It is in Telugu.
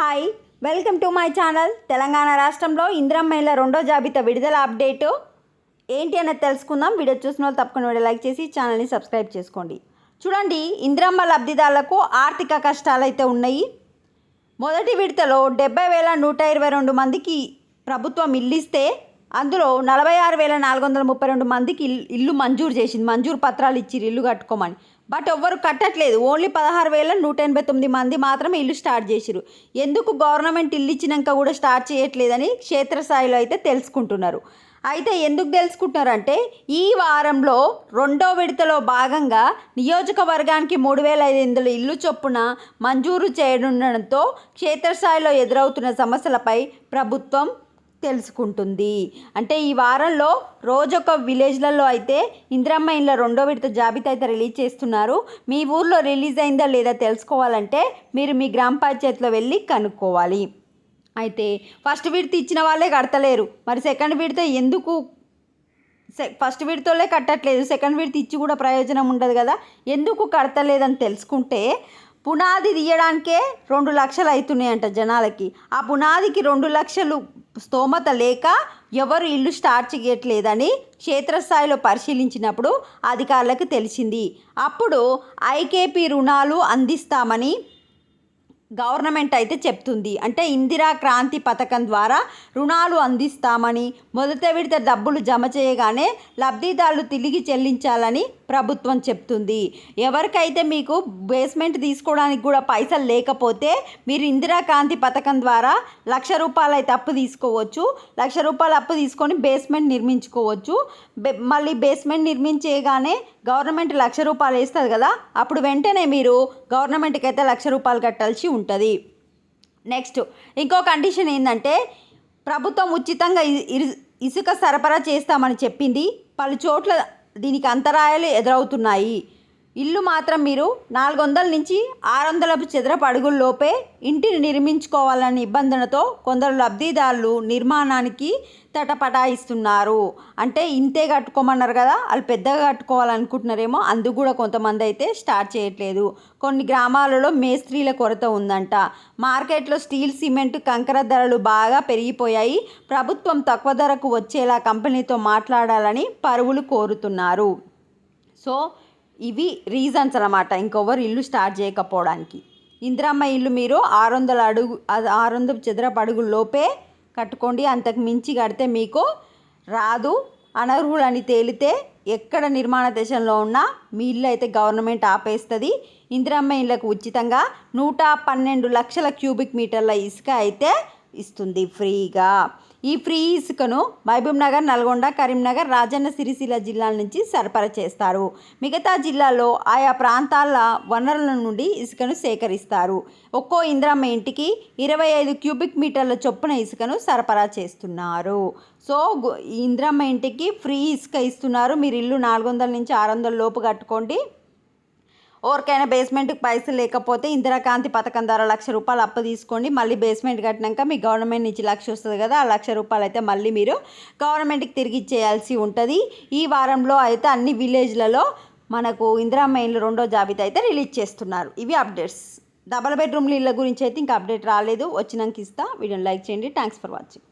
Hi welcome to my channel. Telangana రాష్ట్రంలో ఇందిరమ్మల రెండో జాబితా విడుదల అప్డేటు. ఏంటి అనేది తెలుసుకుందాం. వీడియో చూసిన వాళ్ళు తప్పకుండా వీడియో లైక్ చేసి ఛానల్ని సబ్స్క్రైబ్ చేసుకోండి. చూడండి ఇంద్రమ్మ లబ్ధిదారులకు ఆర్థిక కష్టాలు అయితే ఉన్నాయి. మొదటి విడతలో డెబ్బై వేల నూట ఇరవై రెండు మందికి ప్రభుత్వం ఇల్లిస్తే అందులో నలభై ఆరు వేల నాలుగు వందల ముప్పై రెండు మందికి ఇల్లు మంజూరు చేసింది. మంజూరు పత్రాలు ఇచ్చిర్రు ఇల్లు కట్టుకోమని. బట్ ఎవ్వరు కట్టట్లేదు. ఓన్లీ పదహారు వేల నూట ఎనభై తొమ్మిది మంది మాత్రమే ఇల్లు స్టార్ట్ చేసిరు ఎందుకు గవర్నమెంట్ ఇల్లు ఇచ్చినాక కూడా స్టార్ట్ చేయట్లేదని క్షేత్రస్థాయిలో అయితే తెలుసుకుంటున్నారు. అయితే ఎందుకు తెలుసుకుంటున్నారంటే ఈ వారంలో రెండో విడతలో భాగంగా నియోజకవర్గానికి మూడు వేల ఐదు వందల ఇల్లు చొప్పున మంజూరు చేయనుండడంతో క్షేత్రస్థాయిలో ఎదురవుతున్న సమస్యలపై ప్రభుత్వం తెలుసుకుంటుంది. అంటే ఈ వారంలో రోజొక విలేజ్లలో అయితే ఇందిరమ్మ ఇండ్ల రెండో విడత జాబితా అయితే రిలీజ్ చేస్తున్నారు. మీ ఊర్లో రిలీజ్ అయిందా లేదా తెలుసుకోవాలంటే మీరు మీ గ్రామ పంచాయతీలో వెళ్ళి కనుక్కోవాలి. అయితే ఫస్ట్ విడత ఇచ్చిన వాళ్ళే కడతలేరు. మరి సెకండ్ విడత ఎందుకు? సె- ఫస్ట్ విడతలే కట్టట్లేదు. సెకండ్ విడత ఇచ్చి కూడా ప్రయోజనం ఉండదు కదా. ఎందుకు కడతలేదని తెలుసుకుంటే పునాది తీయడానికే రెండు లక్షలు అవుతున్నాయంట జనాలకి. ఆ పునాదికి రెండు లక్షలు స్తోమత లేక ఎవరు ఇల్లు స్టార్ట్ చేయట్లేదని క్షేత్రస్థాయిలో పరిశీలించినప్పుడు అధికారులకు తెలిసింది. అప్పుడు ఐకేపీ రుణాలు అందిస్తామని గవర్నమెంట్ అయితే చెప్తుంది. అంటే ఇందిరా క్రాంతి పథకం ద్వారా రుణాలు అందిస్తామని మొదట విడత డబ్బులు జమ చేయగానే లబ్ధిదారులు తిరిగి చెల్లించాలని ప్రభుత్వం చెప్తుంది. ఎవరికైతే మీకు బేస్మెంట్ తీసుకోవడానికి కూడా పైసలు లేకపోతే మీరు ఇందిరాకాంతి పథకం ద్వారా లక్ష రూపాయలు అయితే అప్పు తీసుకోవచ్చు. లక్ష రూపాయలు అప్పు తీసుకొని బేస్మెంట్ నిర్మించుకోవచ్చు. బే- మళ్ళీ బేస్మెంట్ నిర్మించేయగానే గవర్నమెంట్ లక్ష రూపాయలు వేస్తుంది కదా అప్పుడు వెంటనే మీరు గవర్నమెంట్కి అయితే లక్ష రూపాయలు కట్టాల్సి ఉంటుంది. నెక్స్ట్ ఇంకో కండిషన్ ఏంటంటే ప్రభుత్వం ఉచితంగా ఇ- ఇసుక సరఫరా చేస్తామని చెప్పింది. పలు చోట్ల దీనికి అంతరాయాలు ఎదురవుతున్నాయి. ఇల్లు మాత్రం మీరు నాలుగు వందల నుంచి ఆరు వందల చదరపు అడుగుల్లోపే ఇంటిని నిర్మించుకోవాలనే నిబంధనతో కొందరు లబ్ధిదారులు నిర్మాణానికి తటపటాయిస్తున్నారు అంటే ఇంతే కట్టుకోమన్నారు కదా వాళ్ళు పెద్దగా కట్టుకోవాలనుకుంటున్నారేమో అందుకు కూడా కొంతమంది అయితే స్టార్ట్ చేయట్లేదు. కొన్ని గ్రామాలలో మేస్త్రీల కొరత ఉందంట. మార్కెట్లో స్టీల్ సిమెంట్ కంకర ధరలు బాగా పెరిగిపోయాయి. ప్రభుత్వం తక్కువ ధరకు వచ్చేలా కంపెనీతో మాట్లాడాలని పరువులు కోరుతున్నారు. సో ఇవి రీజన్స్ అనమాట ఇంకొవరు ఇల్లు స్టార్ట్ చేయకపోవడానికి. ఇందిరమ్మ ఇల్లు మీరు ఆరు వందల అడుగు ఆరు వందల చదరపు అడుగుల లోపే కట్టుకోండి. అంతకు మించి కడితే మీకు రాదు. అనర్హులని తేలితే ఎక్కడ నిర్మాణ దేశంలో ఉన్నా మీ ఇల్లు అయితే గవర్నమెంట్ ఆపేస్తుంది. ఇందిరమ్మ ఇళ్ళకు ఉచితంగా నూట పన్నెండు లక్షల క్యూబిక్ మీటర్ల ఇసుక అయితే ఇస్తుంది ఫ్రీగా. ఈ ఫ్రీ ఇసుకను మహబూబ్ నగర్ నల్గొండ కరీంనగర్ రాజన్న సిరిసిల్ల జిల్లాల నుంచి సరఫరా చేస్తారు. మిగతా జిల్లాల్లో ఆయా ప్రాంతాల వనరుల నుండి ఇసుకను సేకరిస్తారు. ఒక్కో ఇంద్రమ్మ ఇంటికి ఇరవై ఐదు క్యూబిక్ మీటర్ల చొప్పున ఇసుకను సరఫరా చేస్తున్నారు. సో ఇంద్రమ్మ ఇంటికి ఫ్రీ ఇసుక ఇస్తున్నారు. మీరు ఇల్లు నాలుగు వందల నుంచి ఆరు వందల లోపు కట్టుకోండి. ఎవరికైనా బేస్మెంట్కి పైసలు లేకపోతే ఇందిరాకాంతి పథకం ద్వారా లక్ష రూపాయలు అప్పు తీసుకోండి. మళ్ళీ బేస్మెంట్ కట్టినాక మీ గవర్నమెంట్ నుంచి లక్ష వస్తుంది కదా ఆ లక్ష రూపాయలు అయితే మళ్ళీ మీరు గవర్నమెంట్కి తిరిగి ఇచ్చేయాల్సి ఉంటుంది. ఈ వారంలో అయితే అన్ని విలేజ్లలో మనకు ఇందిరా మెయిన్లు రెండో జాబితా అయితే రిలీజ్ చేస్తున్నారు. ఇవి అప్డేట్స్ డబల్ బెడ్రూమ్ల ఇళ్ళ గురించి అయితే ఇంకా అప్డేట్ రాలేదు. వచ్చినాక ఇస్తా. వీడియోని లైక్ చేయండి. Thanks for watching